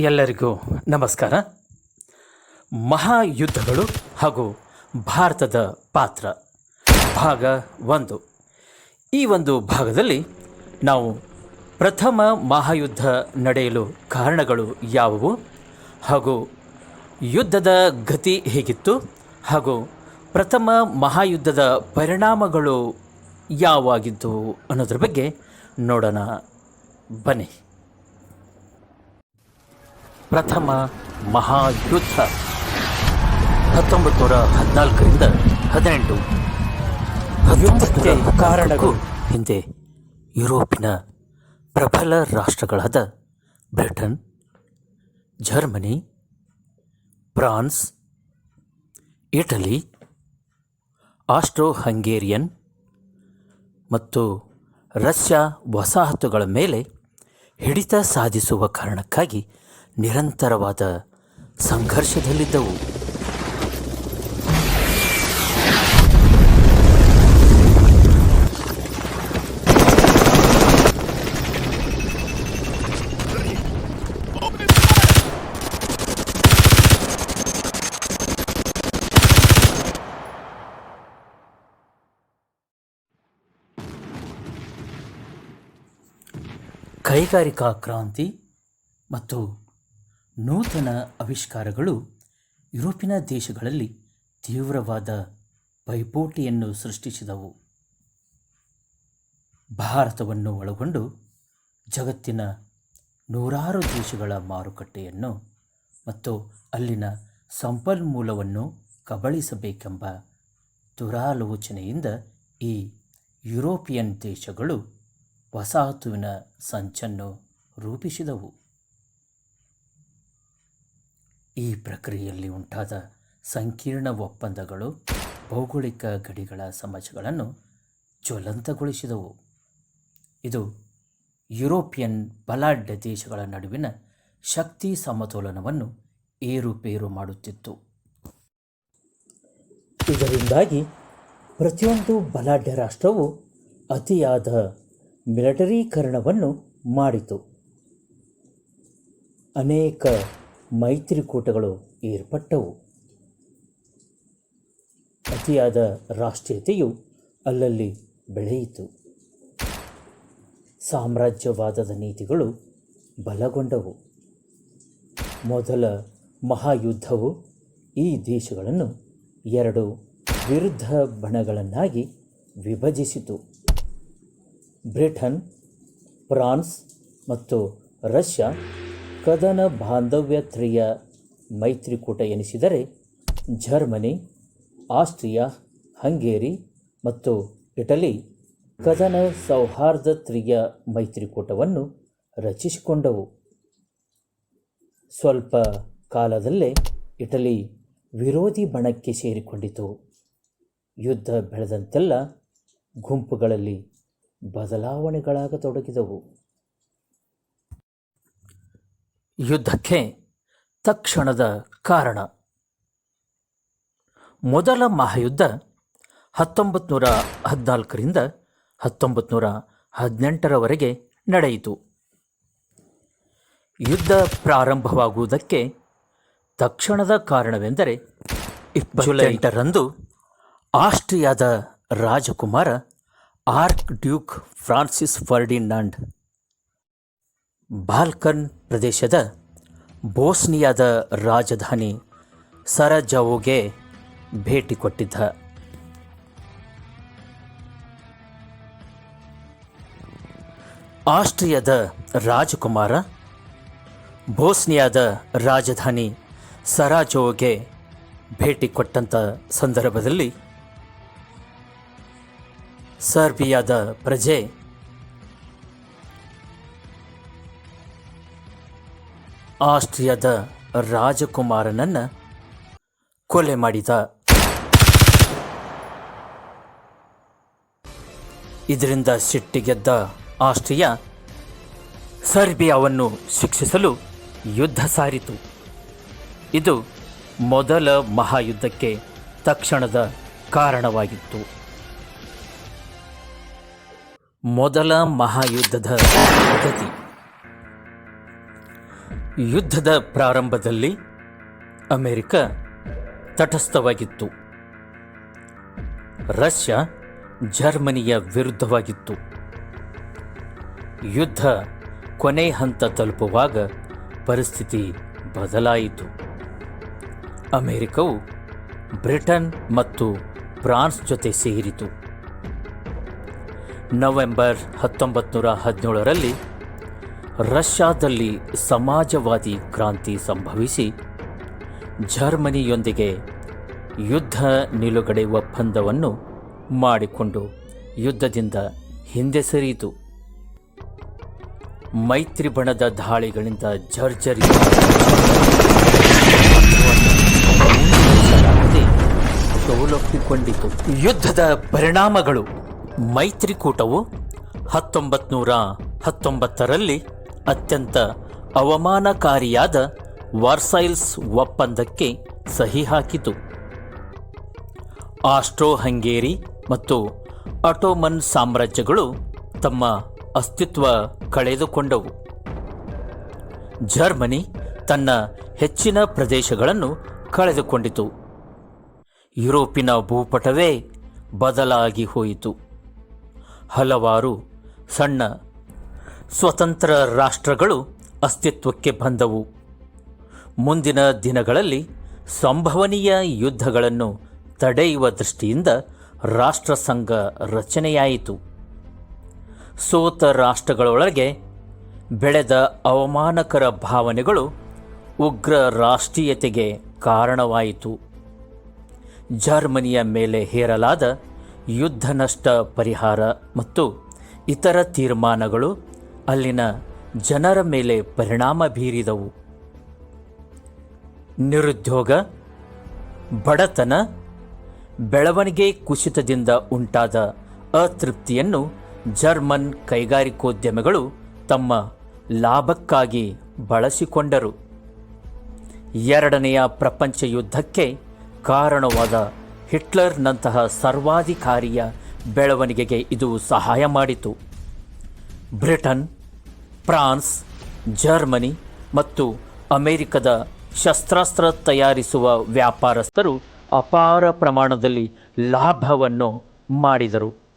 ಎಲ್ಲರಿಗೂ ನಮಸ್ಕಾರ. ಮಹಾಯುದ್ಧಗಳು ಹಾಗೂ ಭಾರತದ ಪಾತ್ರ. ಭಾಗ ಒಂದು. ಈ ಒಂದು ಭಾಗದಲ್ಲಿ ನಾವು ಪ್ರಥಮ ಮಹಾಯುದ್ಧ ನಡೆಯಲು ಕಾರಣಗಳು ಯಾವುವು? ಹಾಗೂ ಯುದ್ಧದ ಗತಿ ಹೇಗಿತ್ತು? ಹಾಗೂ ಪ್ರಥಮ ಮಹಾಯುದ್ಧದ ಪರಿಣಾಮಗಳು ಯಾವಾಗಿದ್ದವು ಅನ್ನೋದ್ರ ಬಗ್ಗೆ ನೋಡೋಣ. ಬನ್ನಿ. ಪ್ರಥಮ ಮಹಾಯುದ್ಧ. ಹತ್ತೊಂಬತ್ತು ನೂರ ಹದಿನಾಲ್ಕರಿಂದ ಹದಿನೆಂಟು. ಕಾರಣಕ್ಕೂ ಹಿಂದೆ ಯುರೋಪಿನ ಪ್ರಬಲ ರಾಷ್ಟ್ರಗಳಾದ Britain Germany France Italy Austro Hungarian ಮತ್ತು ರಷ್ಯಾ ವಸಾಹತುಗಳ ಮೇಲೆ ಹಿಡಿತ ಸಾಧಿಸುವ ಕಾರಣಕ್ಕಾಗಿ ನಿರಂತರವಾದ ಸಂಘರ್ಷದಲ್ಲಿದ್ದವು. ಕೈಗಾರಿಕಾ ಕ್ರಾಂತಿ ಮತ್ತು ನೂತನ ಆವಿಷ್ಕಾರಗಳು ಯುರೋಪಿನ ದೇಶಗಳಲ್ಲಿ ತೀವ್ರವಾದ ಪೈಪೋಟಿಯನ್ನು ಸೃಷ್ಟಿಸಿದವು. ಭಾರತವನ್ನು ಒಳಗೊಂಡು ಜಗತ್ತಿನ ನೂರಾರು ದೇಶಗಳ ಮಾರುಕಟ್ಟೆಯನ್ನು ಮತ್ತು ಅಲ್ಲಿನ ಸಂಪನ್ಮೂಲವನ್ನು ಕಬಳಿಸಬೇಕೆಂಬ ದುರಾಲೋಚನೆಯಿಂದ ಈ ಯುರೋಪಿಯನ್ ದೇಶಗಳು ವಸಾಹತುವಿನ ಸಂಚನ್ನು ರೂಪಿಸಿದವು. ಈ ಪ್ರಕ್ರಿಯೆಯಲ್ಲಿ ಉಂಟಾದ ಸಂಕೀರ್ಣ ಒಪ್ಪಂದಗಳು, ಭೌಗೋಳಿಕ ಗಡಿಗಳ ಸಮಸ್ಯೆಗಳನ್ನು ಜ್ವಲಂತಗೊಳಿಸಿದವು. ಇದು ಯುರೋಪಿಯನ್ ಬಲಾಢ್ಯ ದೇಶಗಳ ನಡುವಿನ ಶಕ್ತಿ ಸಮತೋಲನವನ್ನು ಏರುಪೇರು ಮಾಡುತ್ತಿತ್ತು. ಇದರಿಂದಾಗಿ ಪ್ರತಿಯೊಂದು ಬಲಾಢ್ಯ ರಾಷ್ಟ್ರವು ಅತಿಯಾದ ಮಿಲಿಟರೀಕರಣವನ್ನು ಮಾಡಿತು. ಅನೇಕ ಮೈತ್ರಿಕೂಟಗಳು ಏರ್ಪಟ್ಟವು. ಅತಿಯಾದ ರಾಷ್ಟ್ರೀಯತೆಯು ಅಲ್ಲಲ್ಲಿ ಬೆಳೆಯಿತು. ಸಾಮ್ರಾಜ್ಯವಾದದ ನೀತಿಗಳು ಬಲಗೊಂಡವು. ಮೊದಲ ಮಹಾಯುದ್ಧವು ಈ ದೇಶಗಳನ್ನು ಎರಡು ವಿರುದ್ಧ ಬಣಗಳನ್ನಾಗಿ ವಿಭಜಿಸಿತು. ಬ್ರಿಟನ್, ಫ್ರಾನ್ಸ್ ಮತ್ತು ರಷ್ಯಾ ಕದನ ಬಾಂಧವ್ಯ ತ್ರಯ ಮೈತ್ರಿಕೂಟ ಎನಿಸಿದರೆ ಜರ್ಮನಿ, ಆಸ್ಟ್ರಿಯಾ, ಹಂಗೇರಿ ಮತ್ತು ಇಟಲಿ ಕದನ ಸೌಹಾರ್ದ ಸೌಹಾರ್ದತ್ರಿಯ ಮೈತ್ರಿಕೂಟವನ್ನು ರಚಿಸಿಕೊಂಡವು. ಸ್ವಲ್ಪ ಕಾಲದಲ್ಲೇ ಇಟಲಿ ವಿರೋಧಿ ಬಣಕ್ಕೆ ಸೇರಿಕೊಂಡಿತು. ಯುದ್ಧ ಬೆಳೆದಂತೆಲ್ಲ ಗುಂಪುಗಳಲ್ಲಿ ಬದಲಾವಣೆಗಳಾಗತೊಡಗಿದವು. ಯುದ್ಧಕ್ಕೆ ತಕ್ಷಣದ ಕಾರಣ. ಮೊದಲ ಮಹಾಯುದ್ಧ ಹತ್ತೊಂಬತ್ತು ನೂರ ಹದಿನಾಲ್ಕರಿಂದ ಹತ್ತೊಂಬತ್ತು ನೂರ ಹದಿನೆಂಟರವರೆಗೆ ನಡೆಯಿತು. ಯುದ್ಧ ಪ್ರಾರಂಭವಾಗುವುದಕ್ಕೆ ತಕ್ಷಣದ ಕಾರಣವೆಂದರೆ ಎಂಟರಂದು ಆಸ್ಟ್ರಿಯಾದ ರಾಜಕುಮಾರ archduke Francis Ferdinand Balkan ಪ್ರದೇಶದ ಬೋಸ್ನಿಯಾದ ರಾಜಧಾನಿ ಸರಜವೋಗೆ ಭೇಟಿ ಕೊಟ್ಟಿದ್ದ. ಆಸ್ಟ್ರಿಯಾದ ರಾಜಕುಮಾರ, ಬೋಸ್ನಿಯಾದ ರಾಜಧಾನಿ ಸರಾಜೋಗೆ ಭೇಟಿ ಕೊಟ್ಟಂಥ ಸಂದರ್ಭದಲ್ಲಿ ಸರ್ಬಿಯಾದ ಪ್ರಜೆ ಆಸ್ಟ್ರಿಯಾದ ರಾಜಕುಮಾರನನ್ನು ಕೊಲೆ ಮಾಡಿದ. ಇದರಿಂದ ಸಿಟ್ಟಿಗೆದ್ದ ಆಸ್ಟ್ರಿಯಾ ಸರ್ಬಿಯಾವನ್ನು ಶಿಕ್ಷಿಸಲು ಯುದ್ಧ ಸಾರಿತು. ಇದು ಮೊದಲ ಮಹಾಯುದ್ಧಕ್ಕೆ ತಕ್ಷಣದ ಕಾರಣವಾಗಿತ್ತು. ಮೊದಲ ಮಹಾಯುದ್ಧದ ಗತಿ ಯುದ್ಧದ ಪ್ರಾರಂಭದಲ್ಲಿ ಅಮೆರಿಕ ತಟಸ್ಥವಾಗಿತ್ತು. ರಷ್ಯಾ ಜರ್ಮನಿಯ ವಿರುದ್ಧವಾಗಿತ್ತು. ಯುದ್ಧ ಕೊನೆ ಹಂತ ತಲುಪುವಾಗ ಪರಿಸ್ಥಿತಿ ಬದಲಾಯಿತು. ಅಮೆರಿಕವು ಬ್ರಿಟನ್ ಮತ್ತು ಫ್ರಾನ್ಸ್ ಜೊತೆ ಸೇರಿತು. ನವೆಂಬರ್ ಹತ್ತೊಂಬತ್ತು ನೂರ ಹದಿನೇಳರಲ್ಲಿ ರಷ್ಯಾದಲ್ಲಿ ಸಮಾಜವಾದಿ ಕ್ರಾಂತಿ ಸಂಭವಿಸಿ, ಜರ್ಮನಿಯೊಂದಿಗೆ ಯುದ್ಧ ನಿಲುಗಡೆ ಒಪ್ಪಂದವನ್ನು ಮಾಡಿಕೊಂಡು ಯುದ್ಧದಿಂದ ಹಿಂದೆ ಸರಿಯಿತು. ಮೈತ್ರಿ ಬಣದ ದಾಳಿಗಳಿಂದ ಜರ್ಜರಿ ಸೋಲೊಪ್ಪಿಕೊಂಡಿತು ಯುದ್ಧದ ಪರಿಣಾಮಗಳು ಮೈತ್ರಿಕೂಟವು ಹತ್ತೊಂಬತ್ತು ನೂರ ಹತ್ತೊಂಬತ್ತರಲ್ಲಿ ಅತ್ಯಂತ ಅವಮಾನಕಾರಿಯಾದ ವಾರ್ಸೈಲ್ಸ್ ಒಪ್ಪಂದಕ್ಕೆ ಸಹಿ ಹಾಕಿತು. ಆಸ್ಟ್ರೋ ಹಂಗೇರಿ ಮತ್ತು ಅಟೋಮನ್ ಸಾಮ್ರಾಜ್ಯಗಳು ತಮ್ಮ ಅಸ್ತಿತ್ವ ಕಳೆದುಕೊಂಡವು. ಜರ್ಮನಿ ತನ್ನ ಹೆಚ್ಚಿನ ಪ್ರದೇಶಗಳನ್ನು ಕಳೆದುಕೊಂಡಿತು. ಯುರೋಪಿನ ಭೂಪಟವೇ ಬದಲಾಗಿ ಹೋಯಿತು. ಹಲವಾರು ಸಣ್ಣ ಸ್ವತಂತ್ರ ರಾಷ್ಟ್ರಗಳು ಅಸ್ತಿತ್ವಕ್ಕೆ ಬಂದವು. ಮುಂದಿನ ದಿನಗಳಲ್ಲಿ ಸಂಭವನೀಯ ಯುದ್ಧಗಳನ್ನು ತಡೆಯುವ ದೃಷ್ಟಿಯಿಂದ ರಾಷ್ಟ್ರಸಂಘ ರಚನೆಯಾಯಿತು. ಸೋತ ರಾಷ್ಟ್ರಗಳೊಳಗೆ ಬೆಳೆದ ಅವಮಾನಕರ ಭಾವನೆಗಳು ಉಗ್ರ ರಾಷ್ಟ್ರೀಯತೆಗೆ ಕಾರಣವಾಯಿತು. ಜರ್ಮನಿಯ ಮೇಲೆ ಹೇರಲಾದ ಯುದ್ಧ ನಷ್ಟ ಪರಿಹಾರ ಮತ್ತು ಇತರ ತೀರ್ಮಾನಗಳು ಅಲ್ಲಿನ ಜನರ ಮೇಲೆ ಪರಿಣಾಮ ಬೀರಿದವು. ನಿರುದ್ಯೋಗ, ಬಡತನ, ಬೆಳವಣಿಗೆ ಕುಸಿತದಿಂದ ಉಂಟಾದ ಅತೃಪ್ತಿಯನ್ನು ಜರ್ಮನ್ ಕೈಗಾರಿಕೋದ್ಯಮಿಗಳು ತಮ್ಮ ಲಾಭಕ್ಕಾಗಿ ಬಳಸಿಕೊಂಡರು. ಎರಡನೆಯ ಪ್ರಪಂಚ ಯುದ್ಧಕ್ಕೆ ಕಾರಣವಾದ ಹಿಟ್ಲರ್ನಂತಹ ಸರ್ವಾಧಿಕಾರಿಯ ಬೆಳವಣಿಗೆಗೆ ಇದು ಸಹಾಯ ಮಾಡಿತು. ಬ್ರಿಟನ್ ಫ್ರಾನ್ಸ್ ಜರ್ಮನಿ ಮತ್ತು ಅಮೆರಿಕದ ಶಸ್ತ್ರಾಸ್ತ್ರ ತಯಾರಿಸುವ ವ್ಯಾಪಾರಸ್ಥರು ಅಪಾರ ಪ್ರಮಾಣದಲ್ಲಿ ಲಾಭವನ್ನು ಮಾಡಿದರು.